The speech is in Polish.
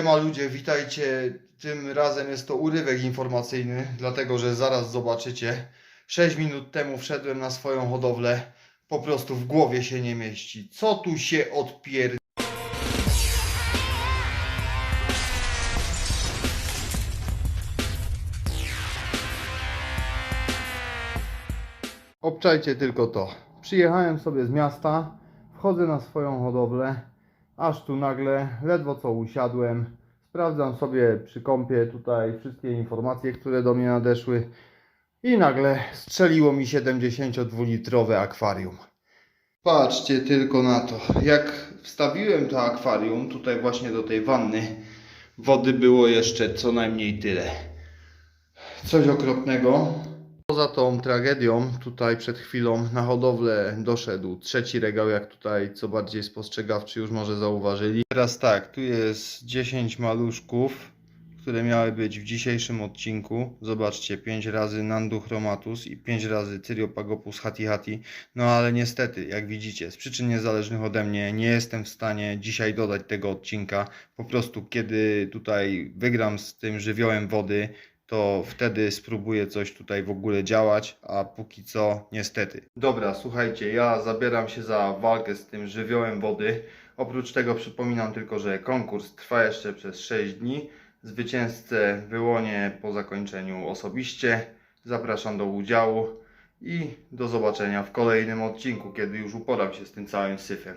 Siema ludzie, witajcie. Tym razem jest to urywek informacyjny, dlatego że zaraz zobaczycie. 6 minut temu wszedłem na swoją hodowlę. Po prostu w głowie się nie mieści. Co tu się odpier... Obczajcie tylko to. Przyjechałem sobie z miasta, wchodzę na swoją hodowlę, aż tu nagle, ledwo co usiadłem, sprawdzam sobie przy kąpie tutaj wszystkie informacje, które do mnie nadeszły i nagle strzeliło mi 72-litrowe akwarium. Patrzcie tylko na to. Jak wstawiłem to akwarium tutaj właśnie do tej wanny, wody było jeszcze co najmniej tyle. Coś okropnego. Poza tą tragedią, tutaj przed chwilą na hodowlę doszedł trzeci regał, jak tutaj co bardziej spostrzegawczy już może zauważyli. Teraz tak, tu jest 10 maluszków, które miały być w dzisiejszym odcinku. Zobaczcie, 5 razy Nandu chromatus i 5 razy Cyriopagopus hati hati. No ale niestety, jak widzicie, z przyczyn niezależnych ode mnie nie jestem w stanie dzisiaj dodać tego odcinka. Po prostu kiedy tutaj wygram z tym żywiołem wody, to wtedy spróbuję coś tutaj w ogóle działać, a póki co niestety. Dobra, słuchajcie, ja zabieram się za walkę z tym żywiołem wody. Oprócz tego przypominam tylko, że konkurs trwa jeszcze przez 6 dni. Zwycięzcę wyłonię po zakończeniu osobiście. Zapraszam do udziału i do zobaczenia w kolejnym odcinku, kiedy już uporam się z tym całym syfem.